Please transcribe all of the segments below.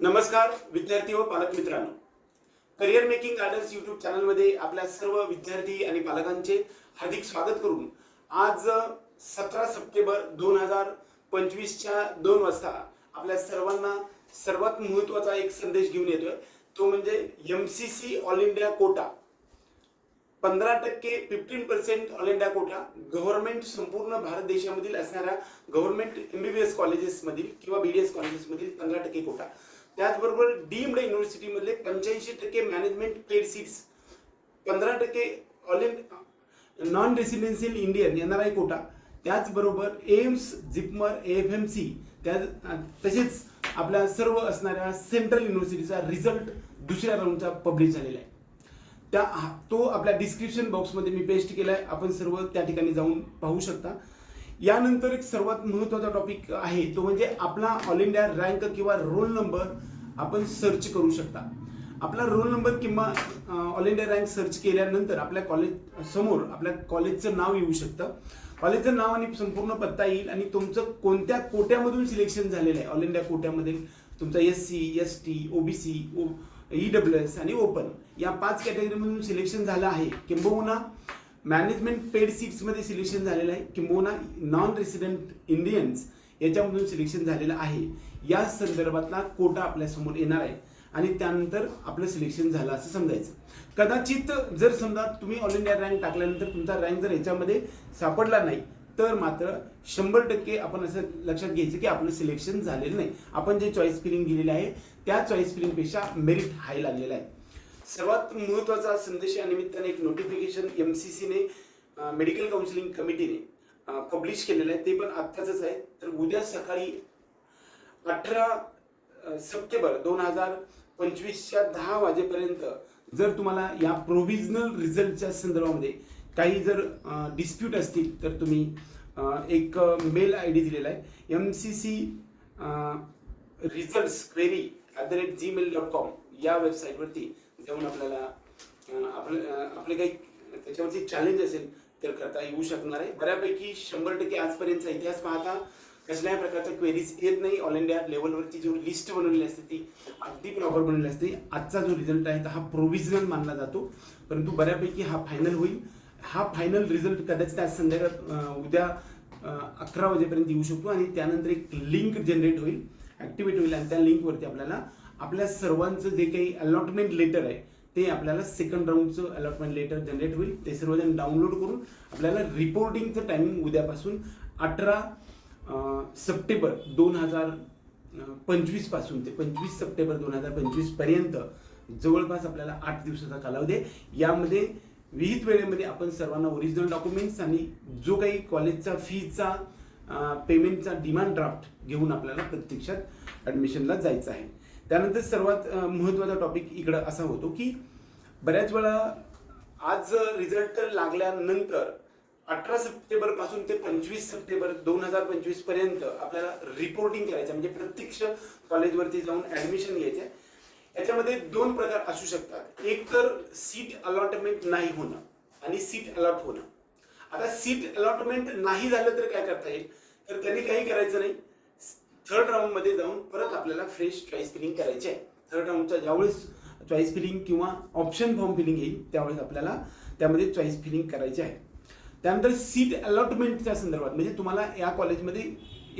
नमस्कार विद्यार्थी व पालक मित्रांनो. करिअर मेकिंग गार्डन्स युट्यूब चॅनलमध्ये आपल्या सर्व विद्यार्थी आणि पालकांचे हार्दिक स्वागत करून आज सतरा सप्टेंबर दोन हजार पंचवीसच्या दोन वाजता आपल्या सर्वांना सर्वात महत्त्वाचा एक संदेश घेऊन येतोय. तो म्हणजे M C C all India quota. पंधरा टक्के fifteen percent all India quota government संपूर्ण भारत देशामधील असणाऱ्या गव्हर्नमेंट एमबीबीएस कॉलेजेसमधील किंवा बी डी एस कॉलेजेसमधील पंधरा टक्के कोटा. त्याचबरोबर डीम्ड युनिव्हर्सिटीमधले पंच्याऐंशी टक्के मॅनेजमेंट पेड सीट्स पंधरा टक्के all in non residential Indian N R I quota. त्याचबरोबर AIIMS JIPMER F M C त्या तसेच आपल्या सर्व असणाऱ्या सेंट्रल युनिव्हर्सिटीचा रिझल्ट दुसऱ्या राऊंडचा पब्लिश झालेला आहे. त्या तो आपल्या डिस्क्रिप्शन बॉक्समध्ये मी पेस्ट केला आहे आपण सर्व त्या ठिकाणी जाऊन पाहू शकता. यानंतर एक सर्वात महत्त्वाचा टॉपिक आहे तो म्हणजे आपला ऑल इंडिया रँक किंवा रोल नंबर आपण सर्च करू शकता. आपला रोल नंबर किंवा ऑल इंडिया रँक सर्च केल्यानंतर आपल्या कॉलेज समोर आपल्या कॉलेजचं नाव येऊ शकतं. कॉलेजचं नाव आणि संपूर्ण पत्ता येईल आणि तुमचं कोणत्या कोट्यामधून सिलेक्शन झालेलं आहे? ऑल इंडिया कोट्यामध्ये. तुमचा S C S T OBC O E W S आणि ओपन या पाच कॅटेगरीमधून सिलेक्शन झालं आहे. किंबहुना मॅनेजमेंट पेड सीट्समध्ये सिलेक्शन झालेलं आहे. किंबहुना नॉन रेसिडेंट इंडियन्स याच्यामधून सिलेक्शन झालेलं आहे. या संदर्भातला कोटा आपल्यासमोर येणार आहे. आणि त्यानंतर आपलं सिलेक्शन झालं असं समजायचं. कदाचित जर समजा तुम्ही ऑल इंडिया रँक टाकल्यानंतर तुमचा रँक जर याच्यामध्ये सापडला नाही तर मात्र शंभर टक्के आपण असं लक्षात घ्यायचं की आपलं सिलेक्शन झालेलं नाही. आपण जे चॉईस फिलिंग दिलेलं आहे त्या चॉईस फिलिंगपेक्षा मेरिट हाय लागलेला आहे. सर्वात महत्त्वाचा संदेश या निमित्ताने एक नोटिफिकेशन एम सी सीने मेडिकल काउन्सिलिंग कमिटीने पब्लिश केलेलं आहे ते पण आत्ताच आहे. तर उद्या सकाळी अठरा सप्टेंबर दोन हजार पंचवीसच्या दहा वाजेपर्यंत जर तुम्हाला या प्रोव्हिजनल रिझल्टच्या संदर्भामध्ये काही जर डिस्प्यूट असतील तर तुम्ही एक मेल आय डी दिलेला आहे. M C C results query at the rate Gmail dot com या वेबसाईटवरती जाऊन आपल्याला आपलं आपले काही त्याच्यावरती चॅलेंज असेल तर करता येऊ शकणार आहे. बऱ्यापैकी शंभर टक्के आजपर्यंतचा इतिहास पाहता कसल्याही प्रकारच्या क्वेरीज येत नाही. ऑल इंडिया लेवलवरती जो लिस्ट बनवलेली असते ती अगदी प्रॉपर बनवलेली असते. आजचा जो रिझल्ट आहे हा प्रोव्हिजनल मानला जातो. परंतु बऱ्यापैकी हा फायनल होईल. हा फायनल रिझल्ट कदाचित आज संध्याकाळ उद्या अकरा वाजेपर्यंत येऊ शकतो आणि त्यानंतर एक लिंक जनरेट होईल. ॲक्टिवेट होईल आणि त्या लिंकवरती आपल्याला आपल्या सर्वांचं जे काही अलॉटमेंट लेटर आहे ते आपल्याला सेकंड राऊंडचं अलॉटमेंट लेटर जनरेट होईल. ते सर्वजण डाउनलोड करून आपल्याला रिपोर्टिंगचं टायमिंग उद्यापासून अठरा सप्टेंबर दोन हजार पंचवीसपासून ते पंचवीस सप्टेंबर दोन हजार पंचवीसपर्यंत जवळपास आपल्याला आठ दिवसाचा कालावधी आहे. यामध्ये विहित वेळेमध्ये आपण सर्वांना ओरिजिनल डॉक्युमेंट्स आणि जो काही कॉलेजचा फीचा पेमेंटचा डिमांड ड्राफ्ट घेऊन आपल्याला प्रत्यक्षात ॲडमिशनला जायचं आहे. त्यानंतर सर्वात महत्त्वाचा टॉपिक इकडं असा होतो की बऱ्याच वेळा आज रिझल्ट लागल्यानंतर अठरा सप्टेंबरपासून ते पंचवीस सप्टेंबर दोन हजार पंचवीसपर्यंत आपल्याला रिपोर्टिंग करायचं म्हणजे प्रत्यक्ष कॉलेजवरती जाऊन ॲडमिशन घ्यायचं आहे. याच्यामध्ये दोन प्रकार असू शकतात. एक तर सीट अलॉटमेंट नाही होणं आणि सीट अलॉट होणं. आता सीट अलॉटमेंट नाही झालं तर काय करता येईल? तर त्यांनी काही करायचं नाही. थर्ड राऊंडमध्ये जाऊन परत आपल्याला फ्रेश चॉईस फिलिंग करायची आहे. थर्ड राऊंडचा ज्यावेळेस चॉईस फिलिंग किंवा ऑप्शन फॉर्म फिलिंग येईल त्यावेळेस आपल्याला त्यामध्ये चॉईस फिलिंग करायची आहे. त्यानंतर सीट अलॉटमेंटच्या संदर्भात म्हणजे तुम्हाला या कॉलेजमध्ये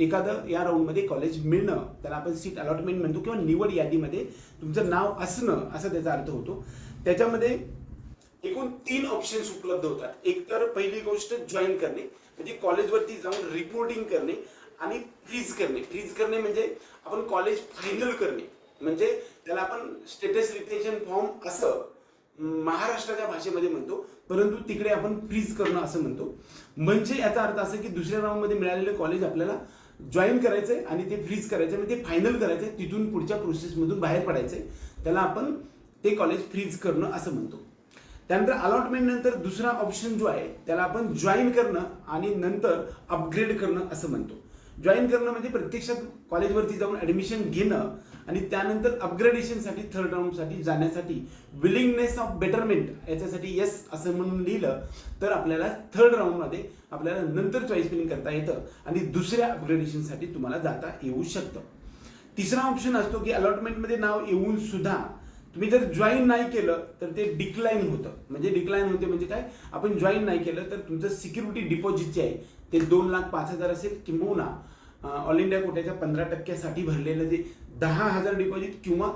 एखादं या राऊंडमध्ये कॉलेज मिळणं त्याला आपण सीट अलॉटमेंट म्हणतो किंवा निवड यादीमध्ये तुमचं नाव असणं असा त्याचा अर्थ होतो. त्याच्यामध्ये एकूण तीन ऑप्शन्स उपलब्ध होतात. एकतर पहिली गोष्ट जॉईन करणे म्हणजे कॉलेजवरती जाऊन रिपोर्टिंग करणे आणि फ्रीज करणे. फ्रीज करणे म्हणजे आपण कॉलेज फायनल करणे. म्हणजे त्याला आपण स्टेटस रिटेशन फॉर्म असं महाराष्ट्राच्या भाषेमध्ये म्हणतो परंतु तिकडे आपण फ्रीज करणं असं म्हणतो. म्हणजे याचा अर्थ असा की दुसऱ्या राऊंडमध्ये मिळालेलं कॉलेज आपल्याला जॉईन करायचंय आणि ते फ्रीज करायचं म्हणजे ते फायनल करायचंय तिथून पुढच्या प्रोसेसमधून बाहेर पडायचंय. त्याला आपण ते कॉलेज फ्रीज करणं असं म्हणतो. त्यानंतर अलॉटमेंट नंतर दुसरा ऑप्शन जो आहे त्याला आपण जॉईन करणं आणि नंतर अपग्रेड करणं असं म्हणतो. जॉईन करणं म्हणजे प्रत्यक्षात कॉलेजवरती जाऊन ॲडमिशन घेणं आणि त्यानंतर अपग्रेडेशनसाठी थर्ड राऊंडसाठी जाण्यासाठी विलिंगनेस ऑफ बेटरमेंट याच्यासाठी येस असं म्हणून लिहिलं तर आपल्याला थर्ड राऊंडमध्ये आपल्याला नंतर चॉईस फिलिंग करता येतं आणि दुसऱ्या अपग्रेडेशनसाठी तुम्हाला जाता येऊ शकतं. तिसरा ऑप्शन असतो की अलॉटमेंटमध्ये नाव येऊन सुद्धा तुम्ही जर जॉईन नाही केलं तर ते डिक्लाईन होतं. म्हणजे डिक्लाईन होते म्हणजे काय? आपण जॉईन नाही केलं तर तुमचं सिक्युरिटी डिपॉझिट जे आहे ते दोन लाख पाच हजार असेल किंबहुना ऑल इंडिया कोट्याच्या पंधरा टक्क्यासाठी भरलेलं जे दहा हजार डिपॉझिट किंवा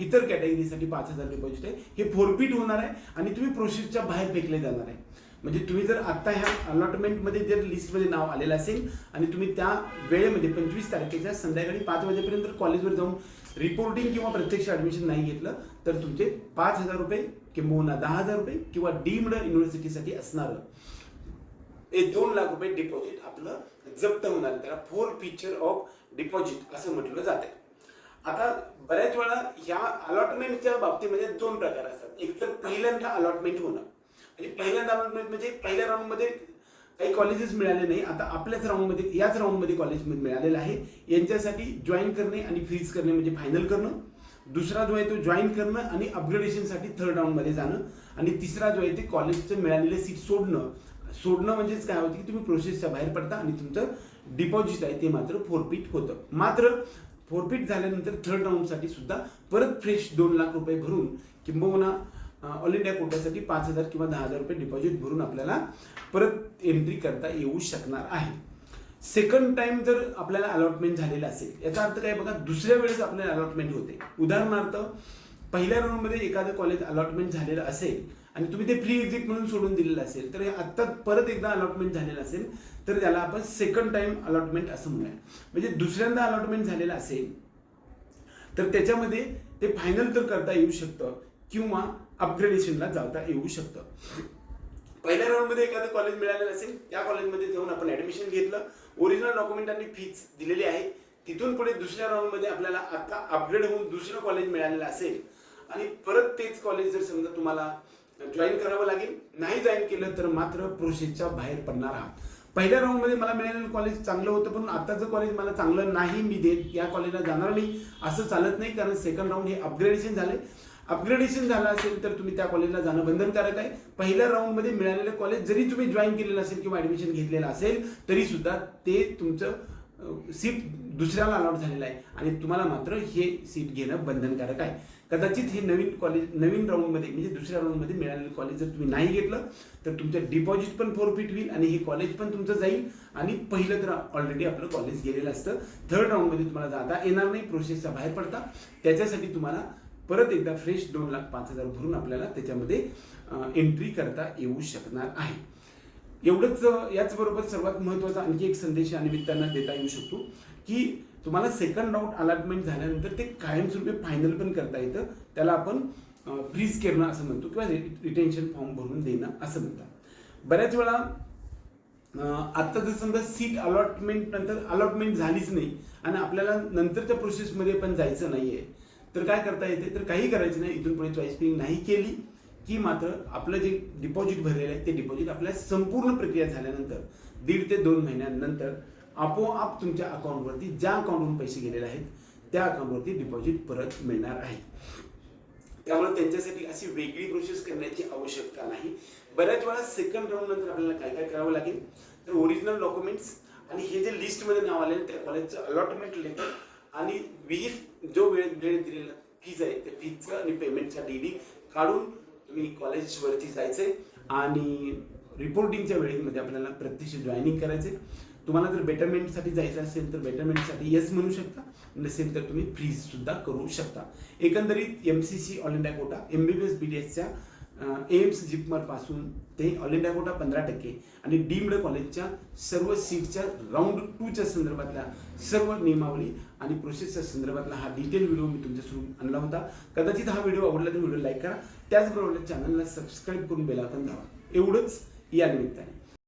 इतर कॅटेगरीसाठी पाच हजार डिपॉझिट आहे हे फोरपीट होणार आहे आणि तुम्ही प्रोसेसच्या बाहेर फेकले जाणार आहे. म्हणजे तुम्ही जर आत्ता ह्या अलॉटमेंटमध्ये जर लिस्टमध्ये नाव आलेलं असेल आणि तुम्ही त्या वेळेमध्ये पंचवीस तारखेच्या संध्याकाळी पाच वाजेपर्यंत कॉलेजवर जाऊन रिपोर्टिंग किंवा प्रत्यक्ष ॲडमिशन नाही घेतलं तर तुमचे पाच हजार रुपये किंबहुना दहा हजार रुपये किंवा डीम्ड युनिव्हर्सिटीसाठी असणारं. हे दोन लाख रुपये डिपॉझिट आपलं जप्त होणार त्याला फोर फीचर ऑफ डिपॉझिट असं म्हटलं जाते आता बऱ्याच वेळा ह्या अलॉटमेंटच्या बाबतीमध्ये दोन प्रकार असतात. एक तर पहिल्यांदा अलॉटमेंट होणं. म्हणजे पहिल्यांदा अलॉटमेंट म्हणजे पहिल्या राऊंडमध्ये काही कॉलेजेस मिळाले नाही. आता आपल्याच राऊंडमध्ये याच राऊंडमध्ये कॉलेज मिळालेलं आहे. यांच्यासाठी जॉईन करणे आणि फ्रीज करणे म्हणजे फायनल करणं. दुसरा जो आहे तो जॉईन करणं आणि अपग्रेडेशनसाठी थर्ड राऊंडमध्ये जाणं. आणि तिसरा जो आहे ते कॉलेजचं मिळालेले सीट सोडणं. सोडणं म्हणजेच काय होतं की तुम्ही प्रोसेसच्या बाहेर पडता आणि तुमचं डिपॉझिट आहे ते मात्र फोरपीट होतं. मात्र फोरपीट झाल्यानंतर थर्ड राऊंडसाठी सुद्धा परत फ्रेश दोन लाख रुपये भरून किंबहुना ऑल इंडिया कोट्यासाठी पाच हजार किंवा दहा हजार रुपये डिपॉझिट भरून आपल्याला परत एंट्री करता येऊ शकणार आहे. सेकंड टाइम जर आपल्याला अलॉटमेंट झालेलं असेल याचा अर्थ काय बघा दुसऱ्या वेळेस आपल्याला अलॉटमेंट होते. उदाहरणार्थ पहिल्या राऊंडमध्ये एखादं कॉलेज अलॉटमेंट झालेलं असेल आणि तुम्ही ते फ्री एक्झिट म्हणून सोडून दिलेलं असेल तर हे आत्ता परत एकदा अलॉटमेंट झालेलं असेल तर त्याला आपण सेकंड टाइम अलॉटमेंट असं म्हणूया. म्हणजे दुसऱ्यांदा अलॉटमेंट झालेलं असेल तर त्याच्यामध्ये ते फायनल तर करता येऊ शकतं. किंवा अपग्रेडेशनला जाता येऊ शकतं. पहिल्या राऊंडमध्ये एखादं कॉलेज मिळालेलं असेल त्या कॉलेजमध्ये जाऊन आपण ऍडमिशन घेतलं ओरिजिनल डॉक्युमेंट आणि फीज दिलेली आहे. तिथून पुढे दुसऱ्या राऊंडमध्ये आपल्याला आता अपग्रेड होऊन दुसरं कॉलेज मिळालेलं असेल. आणि परत तेच कॉलेज जर समजा तुम्हाला जॉईन करावं लागेल नाही जॉईन केलं तर मात्र प्रोसेसच्या बाहेर पडणार आहात. पहिल्या राऊंडमध्ये मला मिळालेलं कॉलेज चांगलं होतं पण आताचं कॉलेज मला चांगलं नाही मी देत या कॉलेजला जाणार नाही असं चालत नाही कारण सेकंड राऊंड हे अपग्रेडेशन झाले अपग्रेडेशन झालं असेल तर तुम्ही त्या कॉलेजला जाणं बंधनकारक आहे. पहिल्या राऊंडमध्ये मिळालेलं कॉलेज जरी तुम्ही जॉईन केलेलं असेल किंवा ऍडमिशन घेतलेलं असेल तरी सुद्धा ते तुमचं सीट दुसऱ्याला अलॉट झालेलं आहे. आणि तुम्हाला मात्र हे सीट घेणं बंधनकारक आहे. कदाचित हे नवीन कॉलेज नवीन राऊंडमध्ये म्हणजे दुसऱ्या राऊंडमध्ये मिळालेलं कॉलेज जर तुम्ही नाही घेतलं तर तुमचं डिपॉझिट पण फोरफिट होईल आणि हे कॉलेज पण तुमचं जाईल. आणि पहिलं तर ऑलरेडी आपलं कॉलेज गेलेलं असतं. थर्ड राऊंडमध्ये तुम्हाला जाता येणार नाही प्रोसेसच्या बाहेर पडता. त्याच्यासाठी तुम्हाला परत एकदा फ्रेश दोन लाख पाच हजार भरून आपल्याला त्याच्यामध्ये एंट्री करता येऊ शकणार आहे. एवढंच याचबरोबर सर्वात महत्त्वाचा आणखी एक संदेश या निमित्तानं देता येऊ शकतो की तुम्हाला सेकंड राऊंड अलॉटमेंट झाल्यानंतर ते कायमस्वरूपी फायनल पण करता येतं. त्याला आपण फ्रीज करणं असं म्हणतो किंवा रिटेन्शन फॉर्म भरून देणं असं म्हणतात. बऱ्याच वेळा आत्ता आता जर समजा सीट अलॉटमेंट नंतर अलॉटमेंट झालीच नाही आणि आपल्याला नंतरच्या प्रोसेसमध्ये पण जायचं नाहीये तर काय करता येते? तर काही करायचं नाही. इथून पुढे चॉईस पिंग नाही केली की मात्र आपलं जे डिपॉझिट भरलेलं आहे ते डिपॉझिट आपल्या संपूर्ण प्रक्रिया झाल्यानंतर दीड ते दोन महिन्यानंतर आपोआप तुमच्या अकाउंटवरती ज्या अकाउंटवरून पैसे गेलेले आहेत त्या अकाउंटवरती डिपॉझिट परत मिळणार आहे. त्यामुळे त्यांच्यासाठी अशी वेगळी प्रोसेस करण्याची आवश्यकता नाही. बऱ्याच वेळा सेकंड राऊंड नंतर आपल्याला काय काय करावं लागेल? तर ओरिजिनल डॉक्युमेंट्स आणि हे जे लिस्टमध्ये नाव आलेलं त्या कॉलेजचं अलॉटमेंट लेटर आणि विहित जो वेळ वेळ दिलेला फीज आहे त्या फीजचं आणि पेमेंटचा डी डी काढून तुम्ही कॉलेजवरती जायचंय. आणि रिपोर्टिंगच्या वेळेमध्ये आपल्याला प्रत्यक्ष जॉईनिंग करायचे तुम्हाला जर बेटरमेंटसाठी जायचं असेल तर बेटरमेंटसाठी येस म्हणू शकता. नसेल तर तुम्ही फ्रीज सुद्धा करू शकता. एकंदरीत M C C all India quota M B B S B D एसच्या एम्स जिपमरपासून ते ऑल इंडिया कोटा पंधरा टक्के. आणि डीम्ड कॉलेजच्या सर्व सीटच्या राऊंड टूच्या संदर्भातल्या सर्व नियमावली आणि प्रोसेसच्या संदर्भातला हा डिटेल व्हिडिओ मी तुमच्यासमोर आणला होता. कदाचित हा व्हिडिओ आवडला तर व्हिडिओ लाईक करा. त्याचबरोबर चॅनलला सबस्क्राईब करून बेलायकन दावा एवढंच या निमित्ताने.